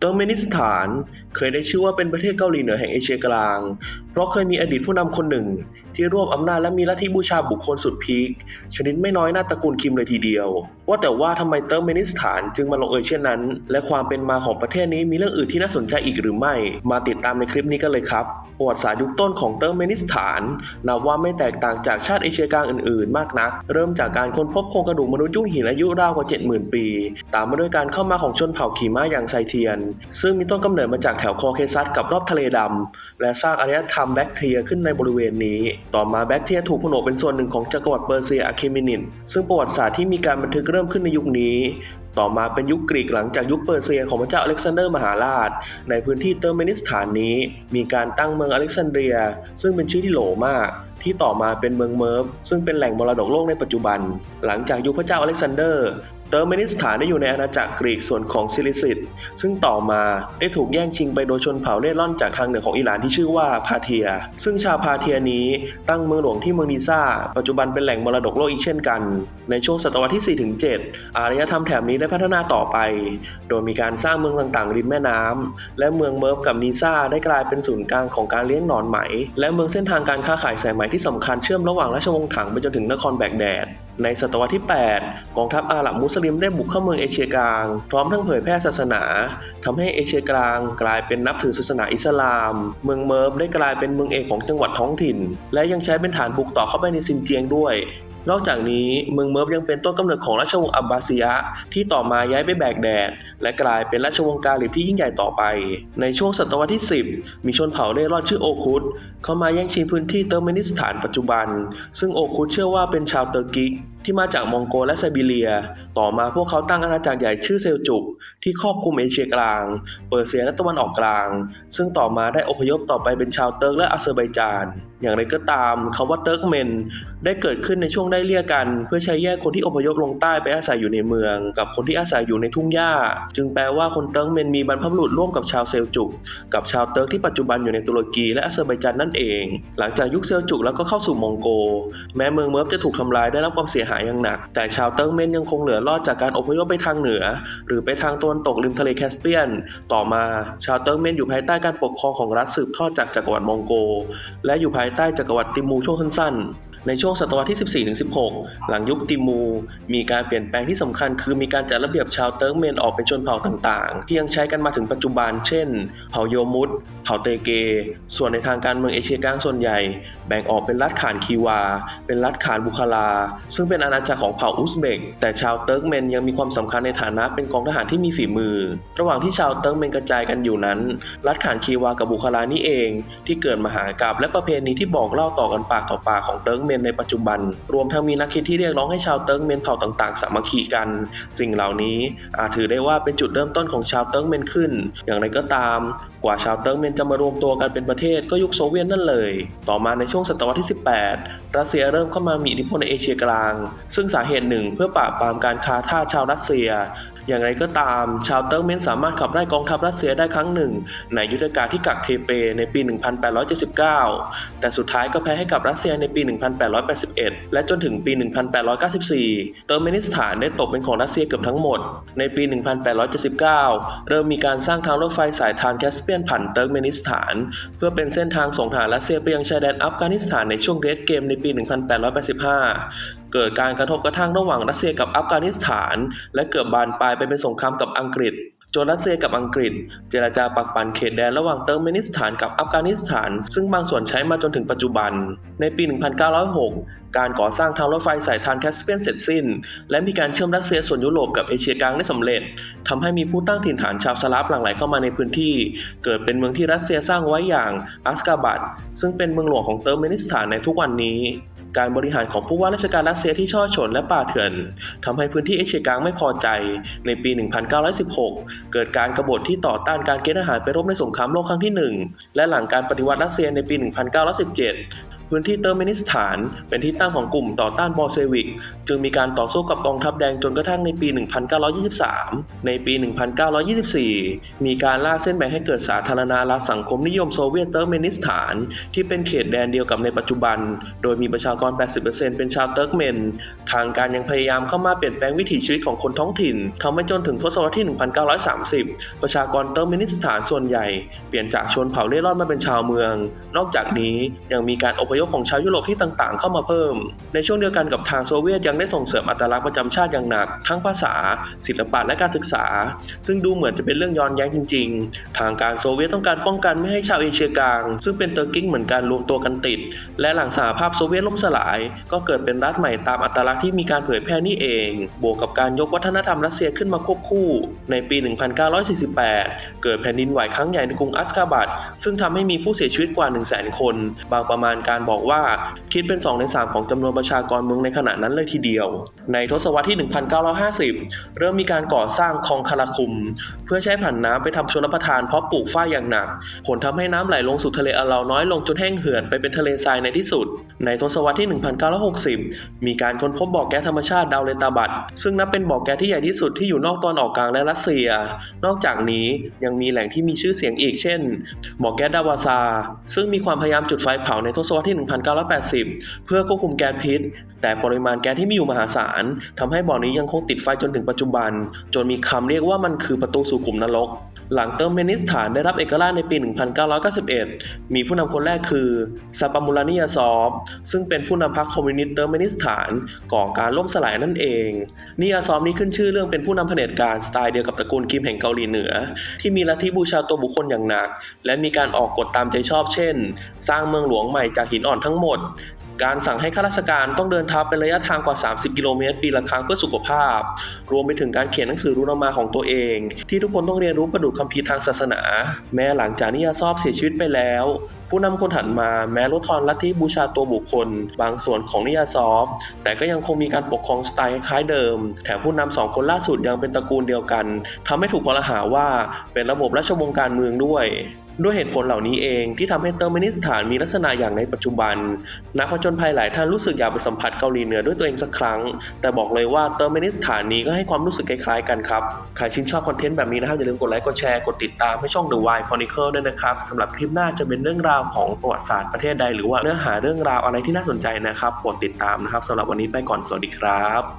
เติร์กเมนิสถานเคยได้ชื่อว่าเป็นประเทศเกาหลีเหนือแห่งเอเชียกลางเพราะเคยมีอดีตผู้นำคนหนึ่ง ที่รวบอำนาจและมีลัทธิบูชาบุคคลสุดพีคชนิดไม่น้อยหน้าตระกูลคิมเลยทีเดียว ว่าแต่ว่าทำไมเติร์กเมนิสถานจึงมาลงเอยเช่นนั้น และความเป็นมาของประเทศนี้มีเรื่องอื่นที่น่าสนใจอีกหรือไม่ มาติดตามในคลิปนี้กันเลยครับประวัติศาสตร์ยุคต้นของเติร์กเมนิสถานนับว่าไม่แตกต่างจากชาติเอเชียกลางอื่นๆ มากนัก เริ่มจากการค้นพบโครงกระดูกมนุษย์ยุคหินอายุราวกว่า 70,000 ปี ตามมาด้วยการเข้ามาของชนเผ่าขี่ม้าอย่างไซเทียน ซึ่งมีต้นกำเนิดมาจากแถวคอเคซัสกับรอบทะเลดำและสร้างอารยธรรมแบคทีเรียขึ้นในบริเวณนี้ ต่อมาแบคทีเรียถูกผนวกเป็นส่วนหนึ่งของจักรวรรดิเปอร์เซียอะเคมินิดซึ่งประวัติศาสตร์ที่มีการบันทึกเริ่มขึ้นในยุคนี้ ต่อมาเป็นยุคกรีกหลังจากยุคเปอร์เซียของพระเจ้าอเล็กซานเดอร์มหาราช ในพื้นที่เติร์เมนิสถานนี้ มีการตั้งเมืองอเล็กซานเดรีย ซึ่งเป็นชื่อที่โหลมากที่ต่อมาเป็นเมืองเมิร์ฟซึ่งเป็นแหล่งมรดกโลกในปัจจุบัน หลังจากยุคพระเจ้าอเล็กซานเดอร์ เติร์เมนิสถานได้อยู่ในอาณาจักรกรีกส่วนของซิลิซิตซึ่งต่อมาได้ถูกแย่งชิงไปโดยชนเผ่าเล่ร่อนจากทางเหนือของอิหร่านที่ชื่อว่าพาเทีย ซึ่งชาวพาเทียนี้ตั้งเมืองหลวงที่เมืองนิซ่าปัจจุบันเป็นแหล่งมรดกโลกอีกเช่นกัน ในช่วงศตวรรษที่ 4-7 อารยธรรมแถบนี้ได้พัฒนาต่อไป โดยมีการสร้างเมืองต่างๆริมแม่น้ำและเมืองเมิร์ฟกับนีซ่าได้กลายเป็นศูนย์กลางของการเลี้ยงหนอนไหม และเมืองเส้นทางการค้าขายสายไหมที่สำคัญเชื่อมระหว่างราชวงศ์ถังไปจนถึงนครแบกแดด ในศตวรรษที่ 8 กองทัพอาหรับมุสลิมได้บุกเข้าเมืองเอเชียกลาง พร้อมทั้งเผยแพร่ศาสนาทำให้เอเชียกลางกลายเป็นนับถือศาสนาอิสลาม เมืองเมิร์ฟได้กลายเป็นเมืองเอกของจังหวัดท้องถิ่น และยังใช้เป็นฐานบุกต่อเข้าไปในซินเจียงด้วยนอกจากนี้เมืองเมิร์ฟยังเป็นต้นกำเนิดของราชวงศ์อับบาซียะ ที่ต่อมาย้ายไปแบกแดด และกลายเป็นราชวงศ์กาลิบที่ยิ่งใหญ่ต่อไป ในช่วงศตวรรษที่ 10 มีชนเผ่าเร่ร่อนชื่อโอคุตเข้ามาแย่งชิงพื้นที่เติร์กเมนิสถานปัจจุบัน ซึ่งโอคุตเชื่อว่าเป็นชาวเตอร์กิกที่มาจากมองโกและไซบีเรีย ต่อมาพวกเขาตั้งอาณาจักรใหญ่ชื่อเซลจุก ที่ครอบคลุมเอเชียกลาง เปอร์เซียและตะวันออกกลาง ซึ่งต่อมาได้อพยพต่อไปเป็นชาวเติร์กและอาเซอร์ไบจาน อย่างไรก็ตามคำว่าเติร์กเมน ได้เกิดขึ้นในช่วงได้เลี่ยกัน เพื่อใช้แยกคนที่อพยพลงใต้ไปอาศัยอยู่ในเมือง กับคนที่อาศัยอยู่ในทุ่งหญ้า จึงแปลว่าคนเติร์กเมนมีบรรพบุรุษร่วมกับชาวเซลจุก กับชาวเติร์กที่ปัจจุบันอยู่ในตุรกีและอาเซอร์ไบจานนั่นเอง หลังจากยุคเซลจุกแล้วก็เข้าสู่มองโก แม้เมืองเมิร์ฟจะถูกทำลายได้รับความเสียหายอย่างหนัก แต่ชาวเติร์กเมนยังคงเหลือรอดจากการอพยพไปทางเหนือ หรือไปทางตะวันตกริมทะเลแคสเปียน ต่อมาชาวเติร์กเมนอยู่ภายใต้การปกครองของรัฐสืบทอดจากจักรวรรดิมองโก และอยู่ภายใต้จักรวรรดิติมูช่วงสั้นๆ ในช่วงศตวรรษที่ 14-16 หลังยุคติมู มีการเปลี่ยนแปลงที่สำคัญ คือมีการจัดระเบียบชาวเติร์กเมนออกเป็นชนเผ่าต่างๆ ที่ยังใช้กันมาถึงปัจจุบัน เช่น เผ่าโยมุตเผ่าเตเก ส่วนในทางการเมืองเอเชียกลางส่วนใหญ่ แบ่งออกเป็นรัฐขานคีวา เป็นรัฐขานบุคลา ซึ่งเป็นอาณาจักรของเผ่าอุซเบก แต่ชาวเติร์กเมนยังมีความสำคัญในฐานะเป็นกองทหารที่มีฝีมือ ระหว่างที่ชาวเติร์กเมนกระจายกันอยู่นั้น รัฐขานคีวากับบุคลานี่เอง ที่เกิดมหากราบและประเพณีที่บอกเล่าต่อกันปากต่อปากของเติร์กเมนในปัจจุบัน รวมทั้งมีนักคิดที่เรียกร้องให้ชาวเติร์กเมนเผ่าต่างๆ สามัคคีกัน สิ่งเหล่านี้อาจถือได้ว่าเป็นจุดเริ่มต้นของชาวเติร์กเมนขึ้น อย่างไรก็ตาม กว่าชาวเติร์กเมนจะมารวมตัวกันเป็นประเทศก็ยุคโซเวียตนั่นเลย ต่อมาในช่วงศตวรรษที่ 18รัสเซียเริ่มเข้ามามีอิทธิพลในเอเชียกลาง ซึ่งสาเหตุหนึ่งเพื่อปราบปรามการค้าทาสชาวรัสเซียอย่างไรก็ตาม ชาวเติร์กเมนสามารถขับไล่กองทัพรัสเซียได้ครั้งหนึ่ง ในยุทธการที่กักเทเปในปี 1879 แต่สุดท้ายก็แพ้ให้กับรัสเซียในปี 1881 และจนถึงปี 1894 เติร์กเมนิสถานได้ตกเป็นของรัสเซียเกือบทั้งหมด ในปี 1879 เริ่มมีการสร้างทางรถไฟสายทานแคสเปียนผ่านเติร์กเมนิสถาน เพื่อเป็นเส้นทางส่งทหารรัสเซียไปยังชายแดนอัฟกานิสถานในช่วงเกรดเกมในปี 1885 เกิดการกระทบกระทั่งระหว่างรัสเซียกับอัฟกานิสถาน และเกือบานปลายไปเป็นสงครามกับอังกฤษจนรัสเซียกับอังกฤษ เจรจาปักปันเขตแดนระหว่างเติร์กเมนิสถานกับอัฟกานิสถาน ซึ่งบางส่วนใช้มาจนถึงปัจจุบัน ในปี 1906 การก่อสร้างทางรถไฟสายทานแคสเปียนเสร็จสิ้น และมีการเชื่อมรัสเซียส่วนยุโรปกับเอเชียกลางได้สำเร็จทำให้มีผู้ตั้งถิ่นฐานชาวสลาฟหลั่งไหลเข้ามาในพื้นที่ เกิดเป็นเมืองที่รัสเซียสร้างไว้อย่างอัสกาบัดซึ่งเป็นเมืองหลวงของเติร์กเมนิสถานในทุกวันนี้ การบริหารของผู้ว่าราชการรัสเซียที่ช่อฉนและป่าเถื่อนทำให้พื้นที่เอเชียกลางไม่พอใจ ในปี 1916 เกิดการกบฏที่ต่อต้านการเกณฑ์ทหารไปรบในสงครามโลกครั้งที่ 1 และหลังการปฏิวัติรัสเซียในปี 1917 พื้นที่เตอร์เมนิสถานเป็นที่ตั้งของกลุ่มต่อต้านบอลเซวิก จึงมีการต่อสู้กับกองทัพแดงจนกระทั่งในปี 1923 ในปี 1924 มีการล่าเส้นแบ่งให้เกิดสาธารณรัฐสังคมนิยมโซเวียตเตอร์เมนิสถาน ที่เป็นเขตแดนเดียวกับในปัจจุบัน โดยมีประชากร 80%เป็นชาวเติร์กเมน ทางการยังพยายามเข้ามาเปลี่ยนแปลงวิถีชีวิตของคนท้องถิ่นทำให้จนถึงทศวรรษที่ 1930 ประชากรเติร์กเมนิสถานส่วนใหญ่ เปลี่ยนจากชนเผ่าเร่ร่อนมาเป็นชาวเมือง นอกจากนี้ยังมีการอพยพของชาวยุโรปที่ต่างๆ เข้ามาเพิ่ม ในช่วงเดียวกันกับทางโซเวียตยังได้ส่งเสริมอัตลักษณ์ประจำชาติอย่างหนัก ทั้งภาษา ศิลปะและการศึกษา ซึ่งดูเหมือนจะเป็นเรื่องย้อนแย้งจริง ๆ ทางการโซเวียตต้องการป้องกันไม่ให้ชาวเอเชียกลาง ซึ่งเป็นเตอร์กิ้งเหมือนกันรวมตัวกันติด และหลังสหภาพโซเวียตล่มสลาย ก็เกิดเป็นรัฐใหม่ตามอัตลักษณ์ที่มีการเผยแพร่นี่เอง บวกกับการยกวัฒนธรรมรัสเซียขึ้นมาควบคู่ ในปี 1948 เกิดแผ่นดินไหวครั้งใหญ่ในกรุงอัสกาบัดซึ่งทำให้มีผู้เสียชีวิตกว่า 1 0 0 0 0แสนคน บางประมาณการบอกว่าคิดเป็น 2 ใน 3 ของจำนวนประชากรเมืองในขณะนั้นเลยทีเดียว ในทศวรรษที่ 1950 เริ่มมีการก่อสร้างคลองคาราคุม เพื่อใช้ผันน้ำไปทำชลประทานเพราะปลูกฝ้ายอย่างหนัก ผลทำให้น้ำไหลลงสู่ทะเลอาราน้อยลงจนแห้งเหือดไปเป็นทะเลทรายในที่สุด ในทศวรรษที่ 1960 มีการค้นพบบ่อแก๊สธรรมชาติดาวเลตาบัดซึ่งนับเป็นบ่อแก๊สที่ใหญ่ที่สุดที่อยู่นอกตอนออกกลางและรัสเซีย นอกจากนี้ยังมีแหล่งที่มีชื่อเสียงอีกเช่นบ่อแก๊สดาวาซา ซึ่งมีความพยายามจุดไฟเผาในทศวรรษที่1980 เพื่อควบคุมแก๊สพิษ แต่ปริมาณแก๊สที่มีอยู่มหาศาลทำให้บ่อนี้ยังคงติดไฟจนถึงปัจจุบัน จนมีคำเรียกว่ามันคือประตูสู่กลุ่มนรก หลังเติมเมนิสถานได้รับเอกราชในปี 1991 มีผู้นำคนแรกคือซาปามูลานิยาซอฟ ซึ่งเป็นผู้นำพรรคคอมมิวนิสต์เติมเมนิสถานก่อการล่มสลายนั่นเองนิยาซอฟนี้ขึ้นชื่อเรื่องเป็นผู้นำเผด็จการสไตล์เดียวกับตระกูลคิมแห่งเกาหลีเหนือ ที่มีลัทธิบูชาตัวบุคคลอย่างหนัก และมีการออกกฎตามใจชอบเช่น สร้างเมืองหลวงใหม่จากหินอ่อนทั้งหมด การสั่งให้ข้าราชการต้องเดินเท้าเป็นระยะทางกว่า 30 กิโลเมตร ปีละครั้งเพื่อสุขภาพ รวมไปถึงการเขียนหนังสือรูนมาของตัวเอง ที่ทุกคนต้องเรียนรู้ประดุจคัมภีร์ทางศาสนา แม้หลังจากนิยาซอบเสียชีวิตไปแล้ว ผู้นำคนถัดมาแม้ลดทอนลัทธิบูชาตัวบุคคล บางส่วนของนิยาซอฟ แต่ก็ยังคงมีการปกครองสไตล์คล้ายเดิม แถมผู้นำสองคนล่าสุดยังเป็นตระกูลเดียวกันทำให้ถูกกล่าวหาว่าเป็นระบบราชวงศ์การเมืองด้วย ด้วยเหตุผลเหล่านี้เองที่ทำให้เติร์กเมนิสถานมีลักษณะอย่างในปัจจุบัน นักผจญภัยหลายท่านรู้สึกอยากไปสัมผัสเกาหลีเหนือด้วยตัวเองสักครั้ง แต่บอกเลยว่าเติร์กเมนิสถานนี้ก็ให้ความรู้สึกคล้ายๆกันครับ ใครชื่นชอบคอนเทนต์แบบนี้นะครับอย่าลืมกดไลค์กดแชร์กดติดตามให้ช่อง The Why Chronicle ด้วยนะครับสำหรับคลิปหน้าจะเป็นเรื่องราวของประวัติศาสตร์ประเทศใดหรือว่าเนื้อหาเรื่องราวอะไรที่น่าสนใจนะครับกดติดตามนะครับสำหรับวันนี้ไปก่อนสวัสดีครับ